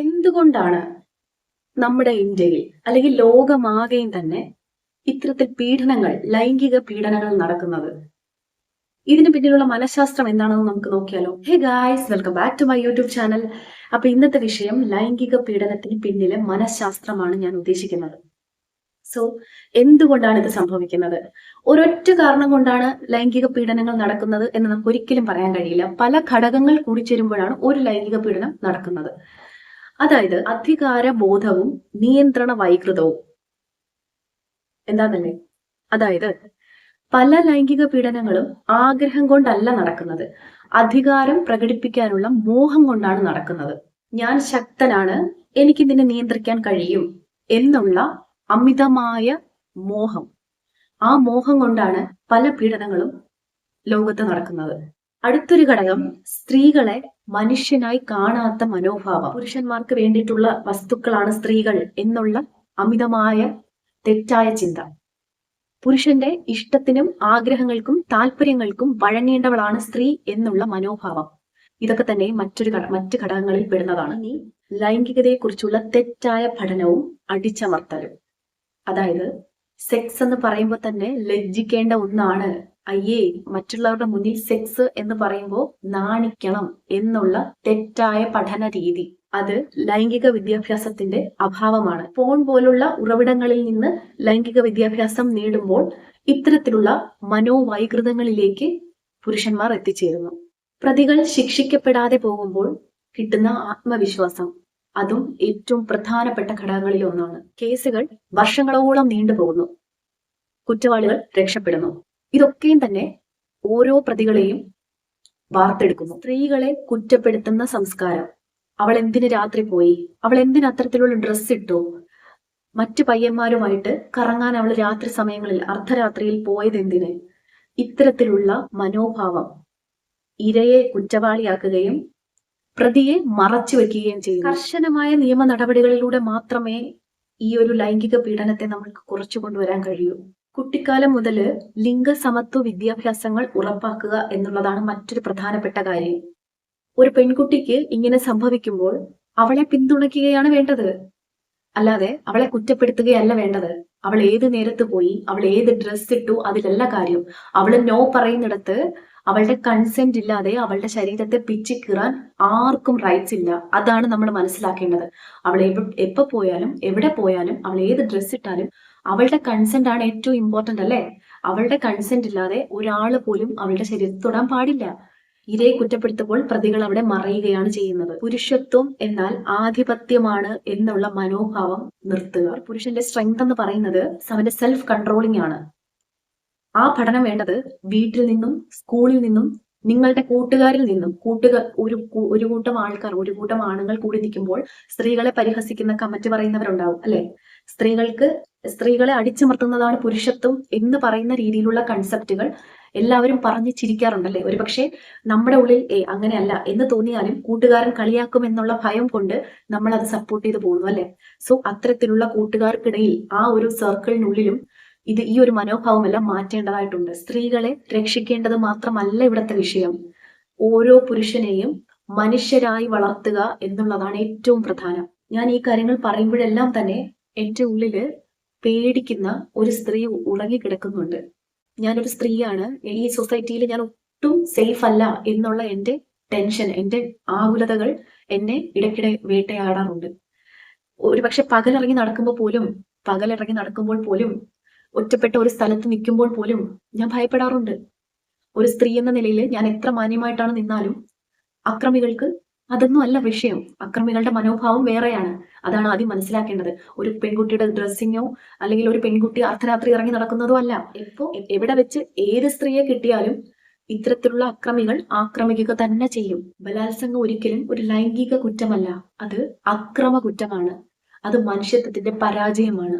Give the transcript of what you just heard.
എന്തുകൊണ്ടാണ് നമ്മുടെ ഇന്ത്യയിൽ അല്ലെങ്കിൽ ലോകമാകെയും തന്നെ ഇത്തരത്തിൽ പീഡനങ്ങൾ ലൈംഗിക പീഡനങ്ങൾ നടക്കുന്നത്? ഇതിന് പിന്നിലുള്ള മനഃശാസ്ത്രം എന്താണെന്ന് നമുക്ക് നോക്കിയാലോ? Hey guys welcome back to my YouTube channel അപ്പൊ ഇന്നത്തെ വിഷയം ലൈംഗിക പീഡനത്തിന് പിന്നിലെ മനഃശാസ്ത്രമാണ് ഞാൻ ഉദ്ദേശിക്കുന്നത്. സോ എന്തുകൊണ്ടാണ് ഇത് സംഭവിക്കുന്നത്? ഒരൊറ്റ കാരണം കൊണ്ടാണ് ലൈംഗിക പീഡനങ്ങൾ നടക്കുന്നത് എന്ന് നമുക്ക് ഒരിക്കലും പറയാൻ കഴിയില്ല. പല ഘടകങ്ങൾ കൂടി കൂടിച്ചേരുമ്പോഴാണ് ഒരു ലൈംഗിക പീഡനം നടക്കുന്നത്. അതായത് അധികാര ബോധവും നിയന്ത്രണ വൈകൃതവും എന്താന്നല്ലേ? അതായത് പല ലൈംഗിക പീഡനങ്ങളും ആഗ്രഹം കൊണ്ടല്ല നടക്കുന്നത്. അധികാരം പ്രകടിപ്പിക്കാനുള്ള മോഹം കൊണ്ടാണ് നടക്കുന്നത്. ഞാൻ ശക്തനാണ് എനിക്ക് ഇതിനെ നിയന്ത്രിക്കാൻ കഴിയും എന്നുള്ള അമിതമായ മോഹം. ആ മോഹം കൊണ്ടാണ് പല പീഡനങ്ങളും ലോകത്ത് നടക്കുന്നത്. അടുത്തൊരു ഘടകം സ്ത്രീകളെ മനുഷ്യനായി കാണാത്ത മനോഭാവം. പുരുഷന്മാർക്ക് വേണ്ടിയിട്ടുള്ള വസ്തുക്കളാണ് സ്ത്രീകൾ എന്നുള്ള അമിതമായ തെറ്റായ ചിന്ത. പുരുഷന്റെ ഇഷ്ടത്തിനും ആഗ്രഹങ്ങൾക്കും താല്പര്യങ്ങൾക്കും വഴങ്ങേണ്ടവളാണ് സ്ത്രീ എന്നുള്ള മനോഭാവം. ഇതൊക്കെ തന്നെ മറ്റൊരു മറ്റു ഘടകങ്ങളിൽ പെടുന്നതാണ്. ഇനി ലൈംഗികതയെക്കുറിച്ചുള്ള തെറ്റായ പഠനവും അടിച്ചമർത്തലും. അതായത് സെക്സ് എന്ന് പറയുമ്പോൾ തന്നെ ലജ്ജിക്കേണ്ട ഒന്നാണ് അയ്യേ മറ്റുള്ളവരുടെ മുന്നിൽ സെക്സ് എന്ന് പറയുമ്പോൾ നാണിക്കണം എന്നുള്ള തെറ്റായ പഠന രീതി. അത് ലൈംഗിക വിദ്യാഭ്യാസത്തിന്റെ അഭാവമാണ്. ഫോൺ പോലുള്ള ഉറവിടങ്ങളിൽ നിന്ന് ലൈംഗിക വിദ്യാഭ്യാസം നേടുമ്പോൾ ഇത്തരത്തിലുള്ള മനോവൈകൃതങ്ങളിലേക്ക് പുരുഷന്മാർ എത്തിച്ചേരുന്നു. പ്രതികൾ ശിക്ഷിക്കപ്പെടാതെ പോകുമ്പോൾ കിട്ടുന്ന ആത്മവിശ്വാസം അതും ഏറ്റവും പ്രധാനപ്പെട്ട ഘടകങ്ങളിൽ ഒന്നാണ്. കേസുകൾ വർഷങ്ങളോളം നീണ്ടുപോകുന്നു. കുറ്റവാളികൾ രക്ഷപ്പെടുന്നു. ഇതൊക്കെയും തന്നെ ഓരോ പ്രതികളെയും വാർത്തെടുക്കുന്നു. സ്ത്രീകളെ കുറ്റപ്പെടുത്തുന്ന സംസ്കാരം. അവൾ എന്തിന് രാത്രി പോയി? അവൾ എന്തിന് അത്തരത്തിലുള്ള ഡ്രസ്സ് ഇട്ടു? മറ്റു പയ്യന്മാരുമായിട്ട് കറങ്ങാൻ അവൾ രാത്രി സമയങ്ങളിൽ അർദ്ധരാത്രിയിൽ പോയത് എന്തിന്? ഇത്തരത്തിലുള്ള മനോഭാവം ഇരയെ കുറ്റവാളിയാക്കുകയും പ്രതിയെ മറച്ചു വെക്കുകയും ചെയ്യും കർശനമായ നിയമ നടപടികളിലൂടെ മാത്രമേ ഈ ഒരു ലൈംഗിക പീഡനത്തെ നമ്മൾക്ക് കുറച്ചു കൊണ്ടുവരാൻ കഴിയൂ. കുട്ടിക്കാലം മുതൽ ലിംഗസമത്വ വിദ്യാഭ്യാസങ്ങൾ ഉറപ്പാക്കുക എന്നുള്ളതാണ് മറ്റൊരു പ്രധാനപ്പെട്ട കാര്യം. ഒരു പെൺകുട്ടിക്ക് ഇങ്ങനെ സംഭവിക്കുമ്പോൾ അവളെ പിന്തുണയ്ക്കുകയാണ് വേണ്ടത്. അല്ലാതെ അവളെ കുറ്റപ്പെടുത്തുകയല്ല വേണ്ടത്. അവൾ ഏത് നേരത്ത് പോയി അവൾ ഏത് ഡ്രസ് ഇട്ടു അതിലല്ല കാര്യം. അവൾ നോ പറയുന്നിടത്ത് അവളുടെ കൺസെന്റ് ഇല്ലാതെ അവളുടെ ശരീരത്തെ പിച്ചിക്കീറാൻ ആർക്കും റൈറ്റ്സ് ഇല്ല. അതാണ് നമ്മൾ മനസ്സിലാക്കേണ്ടത്. അവൾ എപ്പോ പോയാലും എവിടെ പോയാലും അവൾ ഏത് ഡ്രസ് ഇട്ടാലും അവളുടെ കൺസെന്റ് ആണ് ഏറ്റവും ഇമ്പോർട്ടന്റ് അല്ലേ? അവളുടെ കൺസെന്റ് ഇല്ലാതെ ഒരാൾ പോലും അവളുടെ ശരീരത്തിൽ തൊടാൻ പാടില്ല. ഇരയെ കുറ്റപ്പെടുത്തുമ്പോൾ പ്രതികൾ അവിടെ മറയുകയാണ് ചെയ്യുന്നത്. പുരുഷത്വം എന്നാൽ ആധിപത്യമാണ് എന്നുള്ള മനോഭാവം നിർത്തുക. പുരുഷന്റെ സ്ട്രെങ്ത് എന്ന് പറയുന്നത് അവന്റെ സെൽഫ് കൺട്രോളിംഗ് ആണ്. ആ പഠനം വേണ്ടത് വീട്ടിൽ നിന്നും സ്കൂളിൽ നിന്നും നിങ്ങളുടെ കൂട്ടുകാരിൽ നിന്നും. കൂട്ടുകാർ ഒരു ഒരു കൂട്ടം ആൾക്കാർ ഒരു കൂട്ടം ആണുങ്ങൾ കൂടി നിൽക്കുമ്പോൾ സ്ത്രീകളെ പരിഹസിക്കുന്ന കമന്റ് പറയുന്നവരുണ്ടാവും അല്ലെ? സ്ത്രീകൾക്ക് സ്ത്രീകളെ അടിച്ചമർത്തുന്നതാണ് പുരുഷത്വം എന്ന് പറയുന്ന രീതിയിലുള്ള കൺസെപ്റ്റുകൾ എല്ലാവരും പറഞ്ഞു ചിരിക്കാറുണ്ടല്ലേ? ഒരുപക്ഷെ നമ്മുടെ ഉള്ളിൽ ഏ അങ്ങനെയല്ല എന്ന് തോന്നിയാലും കൂട്ടുകാരൻ കളിയാക്കും എന്നുള്ള ഭയം കൊണ്ട് നമ്മൾ അത് സപ്പോർട്ട് ചെയ്ത് പോകുന്നു അല്ലെ? സോ അത്തരത്തിലുള്ള കൂട്ടുകാർക്കിടയിൽ ആ ഒരു സർക്കിളിനുള്ളിലും ഇത് ഈ ഒരു മനോഭാവം എല്ലാം മാറ്റേണ്ടതായിട്ടുണ്ട്. സ്ത്രീകളെ രക്ഷിക്കേണ്ടത് മാത്രമല്ല ഇവിടുത്തെ വിഷയം. ഓരോ പുരുഷനെയും മനുഷ്യരായി വളർത്തുക എന്നുള്ളതാണ് ഏറ്റവും പ്രധാനം. ഞാൻ ഈ കാര്യങ്ങൾ പറയുമ്പോഴെല്ലാം തന്നെ എന്റെ ഉള്ളിൽ പേടിക്കുന്ന ഒരു സ്ത്രീ ഉറങ്ങിക്കിടക്കുന്നുണ്ട്. ഞാനൊരു സ്ത്രീയാണ്. ഈ സൊസൈറ്റിയിൽ ഞാൻ ഒട്ടും സേഫ് അല്ല എന്നുള്ള എന്റെ ടെൻഷൻ എന്റെ ആകുലതകൾ എന്നെ ഇടയ്ക്കിടെ വേട്ടയാടാറുണ്ട്. ഒരു പക്ഷെ പകലിറങ്ങി നടക്കുമ്പോൾ പോലും പകലിറങ്ങി നടക്കുമ്പോൾ പോലും ഒറ്റപ്പെട്ട ഒരു സ്ഥലത്ത് നിൽക്കുമ്പോൾ പോലും ഞാൻ ഭയപ്പെടാറുണ്ട്. ഒരു സ്ത്രീ എന്ന നിലയിൽ ഞാൻ എത്ര മാന്യമായിട്ടാണ് നിന്നാലും അക്രമികൾക്ക് അതൊന്നും അല്ല വിഷയം. അക്രമികളുടെ മനോഭാവം വേറെയാണ്. അതാണ് ആദ്യം മനസ്സിലാക്കേണ്ടത്. ഒരു പെൺകുട്ടിയുടെ ഡ്രസ്സിങ്ങോ അല്ലെങ്കിൽ ഒരു പെൺകുട്ടി അർദ്ധരാത്രി ഇറങ്ങി നടക്കുന്നതോ അല്ല. ഇപ്പോ എവിടെ വെച്ച് ഏത് സ്ത്രീയെ കിട്ടിയാലും ഇത്തരത്തിലുള്ള അക്രമികൾ ആക്രമിക്കുക തന്നെ ചെയ്യും. ബലാത്സംഗം ഒരിക്കലും ഒരു ലൈംഗിക കുറ്റമല്ല. അത് അക്രമ കുറ്റമാണ്. അത് മനുഷ്യത്വത്തിന്റെ പരാജയമാണ്.